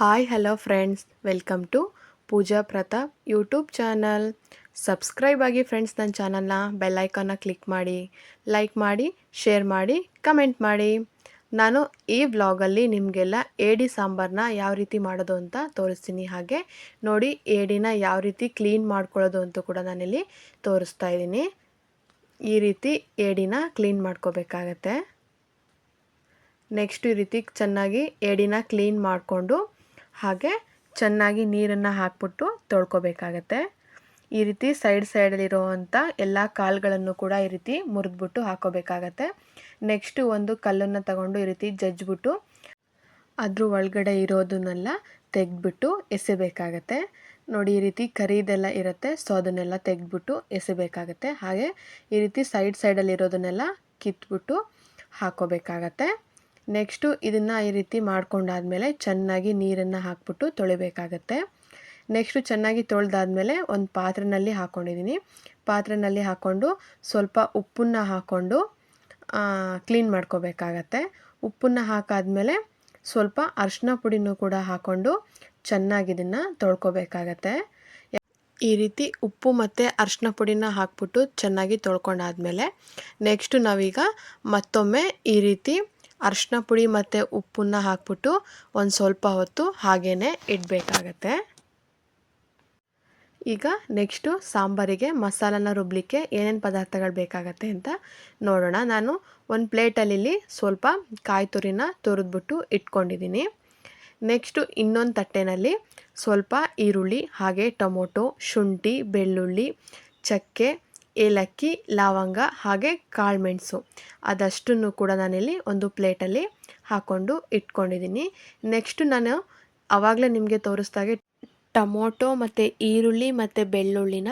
Hi hello friends welcome to Pooja Pratap YouTube channel subscribe ಆಗಿ friends ನನ್ನ ಚಾನಲ್ನ ಬೆಲ್ಲೈಕನ್ನ ಕ್ಲಿಕ್ ಮಾಡಿ ಲೈಕ್ ಮಾಡಿ ಶೇರ್ ಮಾಡಿ ಕಮೆಂಟ್ ಮಾಡಿ. ನಾನು ಈ ವ್ಲಾಗಲ್ಲಿ ನಿಮಗೆಲ್ಲ ಏಡಿ ಸಾಂಬಾರನ್ನ ಯಾವ ರೀತಿ ಮಾಡೋದು ಅಂತ ತೋರಿಸ್ತೀನಿ. ಹಾಗೆ ನೋಡಿ ಏಡಿನ ಯಾವ ರೀತಿ ಕ್ಲೀನ್ ಮಾಡ್ಕೊಳ್ಳೋದು ಅಂತ ಕೂಡ ನಾನಿಲ್ಲಿ ತೋರಿಸ್ತಾ ಇದ್ದೀನಿ. ಈ ರೀತಿ ಏಡಿನ ಕ್ಲೀನ್ ಮಾಡ್ಕೋಬೇಕಾಗತ್ತೆ. ನೆಕ್ಸ್ಟ್ ಈ ರೀತಿ ಚೆನ್ನಾಗಿ ಏಡಿನ ಕ್ಲೀನ್ ಮಾಡಿಕೊಂಡು ಹಾಗೆ ಚೆನ್ನಾಗಿ ನೀರನ್ನು ಹಾಕ್ಬಿಟ್ಟು ತೊಳ್ಕೊಬೇಕಾಗತ್ತೆ. ಈ ರೀತಿ ಸೈಡ್ ಸೈಡಲ್ಲಿರುವಂಥ ಎಲ್ಲ ಕಾಲುಗಳನ್ನು ಕೂಡ ಈ ರೀತಿ ಮುರಿದ್ಬಿಟ್ಟು ಹಾಕೋಬೇಕಾಗತ್ತೆ. ನೆಕ್ಸ್ಟು ಒಂದು ಕಲ್ಲನ್ನು ತಗೊಂಡು ಈ ರೀತಿ ಜಜ್ಜಿಬಿಟ್ಟು ಅದ್ರ ಒಳಗಡೆ ಇರೋದನ್ನೆಲ್ಲ ತೆಗೆದ್ಬಿಟ್ಟು ಎಸೆಬೇಕಾಗತ್ತೆ. ನೋಡಿ ಈ ರೀತಿ ಕರಿದೆಲ್ಲ ಇರುತ್ತೆ, ಸೊ ಅದನ್ನೆಲ್ಲ ತೆಗೆದ್ಬಿಟ್ಟು ಎಸೆಬೇಕಾಗತ್ತೆ. ಹಾಗೆ ಈ ರೀತಿ ಸೈಡ್ ಸೈಡಲ್ಲಿರೋದನ್ನೆಲ್ಲ ಕಿತ್ಬಿಟ್ಟು ಹಾಕೋಬೇಕಾಗತ್ತೆ. ನೆಕ್ಸ್ಟು ಇದನ್ನು ಈ ರೀತಿ ಮಾಡ್ಕೊಂಡಾದಮೇಲೆ ಚೆನ್ನಾಗಿ ನೀರನ್ನು ಹಾಕ್ಬಿಟ್ಟು ತೊಳಿಬೇಕಾಗತ್ತೆ. ನೆಕ್ಸ್ಟು ಚೆನ್ನಾಗಿ ತೊಳೆದಾದ್ಮೇಲೆ ಒಂದು ಪಾತ್ರೆಯಲ್ಲಿ ಹಾಕ್ಕೊಂಡಿದ್ದೀನಿ ಪಾತ್ರೆಯಲ್ಲಿ ಹಾಕ್ಕೊಂಡು ಸ್ವಲ್ಪ ಉಪ್ಪನ್ನು ಹಾಕ್ಕೊಂಡು ಕ್ಲೀನ್ ಮಾಡ್ಕೋಬೇಕಾಗತ್ತೆ. ಉಪ್ಪನ್ನು ಹಾಕಾದ್ಮೇಲೆ ಸ್ವಲ್ಪ ಅರಿಶಿನ ಪುಡಿನೂ ಕೂಡ ಹಾಕ್ಕೊಂಡು ಚೆನ್ನಾಗಿ ಇದನ್ನು ತೊಳ್ಕೊಬೇಕಾಗತ್ತೆ. ಈ ರೀತಿ ಉಪ್ಪು ಮತ್ತು ಅರಿಶಿನ ಪುಡಿನ ಹಾಕ್ಬಿಟ್ಟು ಚೆನ್ನಾಗಿ ತೊಳ್ಕೊಂಡಾದ್ಮೇಲೆ ನೆಕ್ಸ್ಟು ನಾವೀಗ ಮತ್ತೊಮ್ಮೆ ಈ ರೀತಿ ಅರಿಶಿನ ಪುಡಿ ಮತ್ತು ಉಪ್ಪನ್ನು ಹಾಕ್ಬಿಟ್ಟು ಒಂದು ಸ್ವಲ್ಪ ಹೊತ್ತು ಹಾಗೇ ಇಡಬೇಕಾಗತ್ತೆ. ಈಗ ನೆಕ್ಸ್ಟು ಸಾಂಬಾರಿಗೆ ಮಸಾಲನ ರುಬ್ಲಿಕ್ಕೆ ಏನೇನು ಪದಾರ್ಥಗಳು ಬೇಕಾಗತ್ತೆ ಅಂತ ನೋಡೋಣ. ನಾನು ಒಂದು ಪ್ಲೇಟಲ್ಲಿ ಸ್ವಲ್ಪ ಕಾಯಿ ತುರಿನ ತುರಿದ್ಬಿಟ್ಟು ಇಟ್ಕೊಂಡಿದ್ದೀನಿ. ನೆಕ್ಸ್ಟು ಇನ್ನೊಂದು ತಟ್ಟೆನಲ್ಲಿ ಸ್ವಲ್ಪ ಈರುಳ್ಳಿ, ಹಾಗೆ ಟೊಮೊಟೊ, ಶುಂಠಿ, ಬೆಳ್ಳುಳ್ಳಿ, ಚಕ್ಕೆ ಏಲಕ್ಕಿ, ಲವಂಗ ಹಾಗೆ ಕಾಳುಮೆಣಸು ಅದಷ್ಟನ್ನು ಕೂಡ ನಾನಿಲ್ಲಿ ಒಂದು ಪ್ಲೇಟಲ್ಲಿ ಹಾಕ್ಕೊಂಡು ಇಟ್ಕೊಂಡಿದ್ದೀನಿ. ನೆಕ್ಸ್ಟು ನಾನು ಆವಾಗಲೇ ನಿಮಗೆ ತೋರಿಸ್ದಾಗೆ ಟೊಮೊಟೊ ಮತ್ತು ಈರುಳ್ಳಿ ಮತ್ತು ಬೆಳ್ಳುಳ್ಳಿನ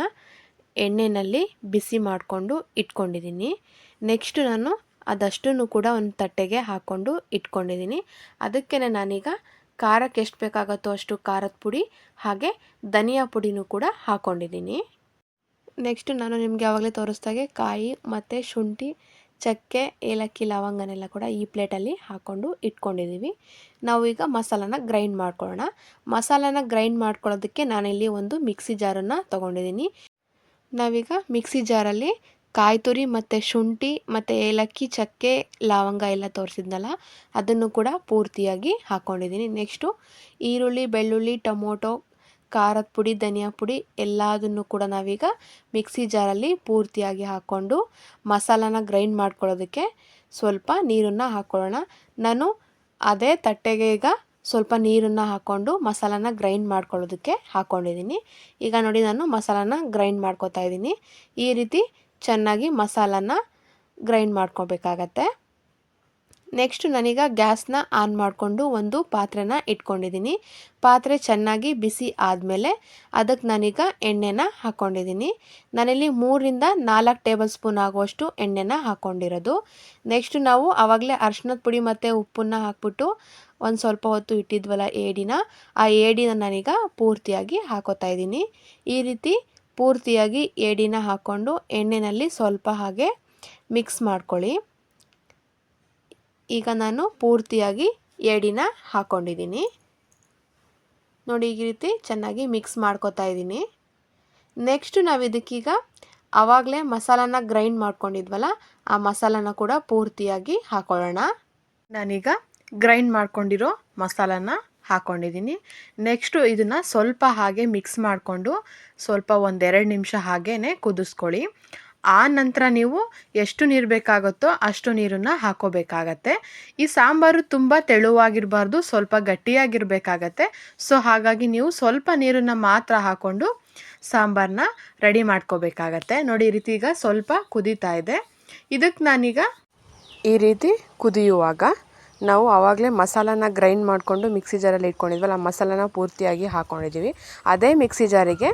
ಎಣ್ಣೆಯಲ್ಲಿ ಬಿಸಿ ಮಾಡಿಕೊಂಡು ಇಟ್ಕೊಂಡಿದ್ದೀನಿ. ನೆಕ್ಸ್ಟು ನಾನು ಅದಷ್ಟನ್ನು ಕೂಡ ಒಂದು ತಟ್ಟೆಗೆ ಹಾಕ್ಕೊಂಡು ಇಟ್ಕೊಂಡಿದ್ದೀನಿ. ಅದಕ್ಕೆ ನಾನೀಗ ಖಾರಕ್ಕೆ ಎಷ್ಟು ಬೇಕಾಗುತ್ತೋ ಅಷ್ಟು ಖಾರದ ಪುಡಿ ಹಾಗೆ ಧನಿಯಾ ಪುಡಿನೂ ಕೂಡ ಹಾಕ್ಕೊಂಡಿದ್ದೀನಿ ನೆಕ್ಸ್ಟ್ ನಾನು ನಿಮಗೆ ಯಾವಾಗಲೇ ತೋರಿಸ್ದಾಗೆ ಕಾಯಿ ಮತ್ತು ಶುಂಠಿ, ಚಕ್ಕೆ, ಏಲಕ್ಕಿ, ಲವಂಗನೆಲ್ಲ ಕೂಡ ಈ ಪ್ಲೇಟಲ್ಲಿ ಹಾಕ್ಕೊಂಡು ಇಟ್ಕೊಂಡಿದ್ದೀವಿ ನಾವು ಈಗ ಮಸಾಲಾನ ಗ್ರೈಂಡ್ ಮಾಡ್ಕೊಳ್ಳೋಣ. ಮಸಾಲಾನ ಗ್ರೈಂಡ್ ಮಾಡ್ಕೊಳ್ಳೋದಕ್ಕೆ ನಾನಿಲ್ಲಿ ಒಂದು ಮಿಕ್ಸಿ ಜಾರನ್ನು ತೊಗೊಂಡಿದ್ದೀನಿ. ನಾವೀಗ ಮಿಕ್ಸಿ ಜಾರಲ್ಲಿ ಕಾಯಿ ತುರಿ ಮತ್ತು ಶುಂಠಿ ಮತ್ತು ಏಲಕ್ಕಿ, ಚಕ್ಕೆ, ಲವಂಗ ಎಲ್ಲ ತೋರಿಸಿದ್ನಲ್ಲ, ಅದನ್ನು ಕೂಡ ಪೂರ್ತಿಯಾಗಿ ಹಾಕ್ಕೊಂಡಿದ್ದೀನಿ ನೆಕ್ಸ್ಟು ಈರುಳ್ಳಿ, ಬೆಳ್ಳುಳ್ಳಿ, ಟೊಮೊಟೊ ಖಾರದ ಪುಡಿ, ಧನಿಯಾ ಪುಡಿ ಎಲ್ಲದನ್ನು ಕೂಡ ನಾವೀಗ ಮಿಕ್ಸಿ ಜಾರಲ್ಲಿ ಪೂರ್ತಿಯಾಗಿ ಹಾಕ್ಕೊಂಡು ಮಸಾಲಾನ ಗ್ರೈಂಡ್ ಮಾಡ್ಕೊಳ್ಳೋದಕ್ಕೆ ಸ್ವಲ್ಪ ನೀರನ್ನು ಹಾಕ್ಕೊಳ್ಳೋಣ. ನಾನು ಅದೇ ತಟ್ಟೆಗೆ ಈಗ ಸ್ವಲ್ಪ ನೀರನ್ನು ಹಾಕ್ಕೊಂಡು ಮಸಾಲಾನ ಗ್ರೈಂಡ್ ಮಾಡ್ಕೊಳ್ಳೋದಕ್ಕೆ ಹಾಕ್ಕೊಂಡಿದ್ದೀನಿ. ಈಗ ನೋಡಿ ನಾನು ಮಸಾಲಾನ ಗ್ರೈಂಡ್ ಮಾಡ್ಕೋತಾ ಇದ್ದೀನಿ. ಈ ರೀತಿ ಚೆನ್ನಾಗಿ ಮಸಾಲಾನ ಗ್ರೈಂಡ್ ಮಾಡ್ಕೊಬೇಕಾಗತ್ತೆ. ನೆಕ್ಸ್ಟ್ ನಾನೀಗ ಗ್ಯಾಸ್ನ ಆನ್ ಮಾಡಿಕೊಂಡು ಒಂದು ಪಾತ್ರೆನ ಇಟ್ಕೊಂಡಿದ್ದೀನಿ ಪಾತ್ರೆ ಚೆನ್ನಾಗಿ ಬಿಸಿ ಆದಮೇಲೆ ಅದಕ್ಕೆ ನಾನೀಗ ಎಣ್ಣೆನ ಹಾಕ್ಕೊಂಡಿದ್ದೀನಿ ನಾನಿಲ್ಲಿ ಮೂರರಿಂದ ನಾಲ್ಕು ಟೇಬಲ್ ಸ್ಪೂನ್ ಆಗುವಷ್ಟು ಎಣ್ಣೆನ ಹಾಕ್ಕೊಂಡಿರೋದು ನೆಕ್ಸ್ಟ್ ನಾವು ಆವಾಗಲೇ ಅರ್ಶಿನದ ಪುಡಿ ಮತ್ತು ಉಪ್ಪನ್ನ ಹಾಕ್ಬಿಟ್ಟು ಒಂದು ಸ್ವಲ್ಪ ಹೊತ್ತು ಇಟ್ಟಿದ್ವಲ್ಲ ಏಡಿನ, ಆ ಏಡಿನ ನಾನೀಗ ಪೂರ್ತಿಯಾಗಿ ಹಾಕೋತಾ ಇದ್ದೀನಿ ಈ ರೀತಿ ಪೂರ್ತಿಯಾಗಿ ಏಡಿನ ಹಾಕ್ಕೊಂಡು ಎಣ್ಣೆಯಲ್ಲಿ ಸ್ವಲ್ಪ ಹಾಗೆ ಮಿಕ್ಸ್ ಮಾಡ್ಕೊಳ್ಳಿ. ಈಗ ನಾನು ಪೂರ್ತಿಯಾಗಿ ಎಡಿನ ಹಾಕ್ಕೊಂಡಿದ್ದೀನಿ ನೋಡಿ ಈ ರೀತಿ ಚೆನ್ನಾಗಿ ಮಿಕ್ಸ್ ಮಾಡ್ಕೊತಾ ಇದ್ದೀನಿ. ನೆಕ್ಸ್ಟು ನಾವು ಇದಕ್ಕೀಗ ಆವಾಗಲೇ ಮಸಾಲಾನ ಗ್ರೈಂಡ್ ಮಾಡ್ಕೊಂಡಿದ್ವಲ್ಲ, ಆ ಮಸಾಲಾನ ಕೂಡ ಪೂರ್ತಿಯಾಗಿ ಹಾಕೊಳ್ಳೋಣ. ನಾನೀಗ ಗ್ರೈಂಡ್ ಮಾಡ್ಕೊಂಡಿರೋ ಮಸಾಲಾನ ಹಾಕ್ಕೊಂಡಿದ್ದೀನಿ ನೆಕ್ಸ್ಟು ಇದನ್ನು ಸ್ವಲ್ಪ ಹಾಗೆ ಮಿಕ್ಸ್ ಮಾಡಿಕೊಂಡು ಸ್ವಲ್ಪ ಒಂದೆರಡು ನಿಮಿಷ ಹಾಗೇ ಕುದಿಸ್ಕೊಳ್ಳಿ. ಆ ನಂತರ ನೀವು ಎಷ್ಟು ನೀರು ಬೇಕಾಗುತ್ತೋ ಅಷ್ಟು ನೀರನ್ನು ಹಾಕೋಬೇಕಾಗತ್ತೆ. ಈ ಸಾಂಬಾರು ತುಂಬ ತೆಳುವಾಗಿರಬಾರ್ದು, ಸ್ವಲ್ಪ ಗಟ್ಟಿಯಾಗಿರಬೇಕಾಗತ್ತೆ. ಸೊ, ಹಾಗಾಗಿ ನೀವು ಸ್ವಲ್ಪ ನೀರನ್ನು ಮಾತ್ರ ಹಾಕ್ಕೊಂಡು ಸಾಂಬಾರನ್ನ ರೆಡಿ ಮಾಡ್ಕೋಬೇಕಾಗತ್ತೆ. ನೋಡಿ, ಈ ರೀತಿ ಈಗ ಸ್ವಲ್ಪ ಕುದೀತಾ ಇದೆ. ಇದಕ್ಕೆ ನಾನೀಗ ಈ ರೀತಿ ಕುದಿಯುವಾಗ ನಾವು ಆವಾಗಲೇ ಮಸಾಲಾನ ಗ್ರೈಂಡ್ ಮಾಡಿಕೊಂಡು ಮಿಕ್ಸಿ ಜಾರಲ್ಲಿ ಇಟ್ಕೊಂಡಿದ್ವಲ್ಲ, ಆ ಮಸಾಲಾನ ಪೂರ್ತಿಯಾಗಿ ಹಾಕ್ಕೊಂಡಿದ್ದೀವಿ ಅದೇ ಮಿಕ್ಸಿ ಜಾರಿಗೆ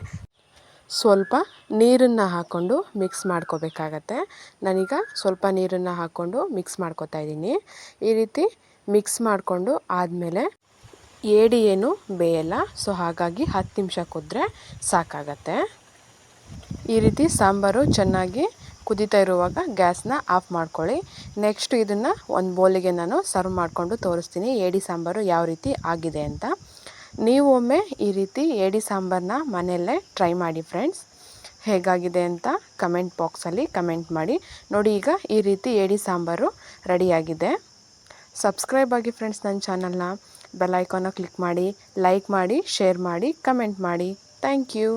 ಸ್ವಲ್ಪ ನೀರನ್ನು ಹಾಕ್ಕೊಂಡು ಮಿಕ್ಸ್ ಮಾಡ್ಕೋಬೇಕಾಗತ್ತೆ. ನಾನೀಗ ಸ್ವಲ್ಪ ನೀರನ್ನು ಹಾಕ್ಕೊಂಡು ಮಿಕ್ಸ್ ಮಾಡ್ಕೋತಾ ಇದ್ದೀನಿ. ಈ ರೀತಿ ಮಿಕ್ಸ್ ಮಾಡಿಕೊಂಡು ಆದಮೇಲೆ ಏಡಿ ಏನು ಬೇಯಲ್ಲ. ಸೊ ಹಾಗಾಗಿ ಹತ್ತು ನಿಮಿಷ ಕುದ್ರೆ ಸಾಕಾಗತ್ತೆ. ಈ ರೀತಿ ಸಾಂಬಾರು ಚೆನ್ನಾಗಿ ಕುದೀತಾ ಇರುವಾಗ ಗ್ಯಾಸ್ನ ಆಫ್ ಮಾಡ್ಕೊಳ್ಳಿ. ನೆಕ್ಸ್ಟ್ ಇದನ್ನು ಒಂದು ಬೌಲಿಗೆ ನಾನು ಸರ್ವ್ ಮಾಡಿಕೊಂಡು ತೋರಿಸ್ತೀನಿ. ಏಡಿ ಸಾಂಬಾರು ಯಾವ ರೀತಿ ಆಗಿದೆ ಅಂತ. ನೀವು ಒಮ್ಮೆ ಈ ರೀತಿ ಏಡಿ ಸಾಂಬಾರನ್ನ ಮನೆಯಲ್ಲೇ ಟ್ರೈ ಮಾಡಿ ಫ್ರೆಂಡ್ಸ್. ಹೇಗಾಗಿದೆ ಅಂತ ಕಮೆಂಟ್ ಬಾಕ್ಸಲ್ಲಿ ಕಮೆಂಟ್ ಮಾಡಿ. ನೋಡಿ ಈಗ ಈ ರೀತಿ ಏಡಿ ಸಾಂಬಾರು ರೆಡಿಯಾಗಿದೆ. ಸಬ್ಸ್ಕ್ರೈಬ್ ಆಗಿ ಫ್ರೆಂಡ್ಸ್ ನನ್ನ ಚಾನಲ್ನ ಬೆಲ್ ಐಕಾನ ಕ್ಲಿಕ್ ಮಾಡಿ, ಲೈಕ್ ಮಾಡಿ, ಶೇರ್ ಮಾಡಿ, ಕಮೆಂಟ್ ಮಾಡಿ. Thank you.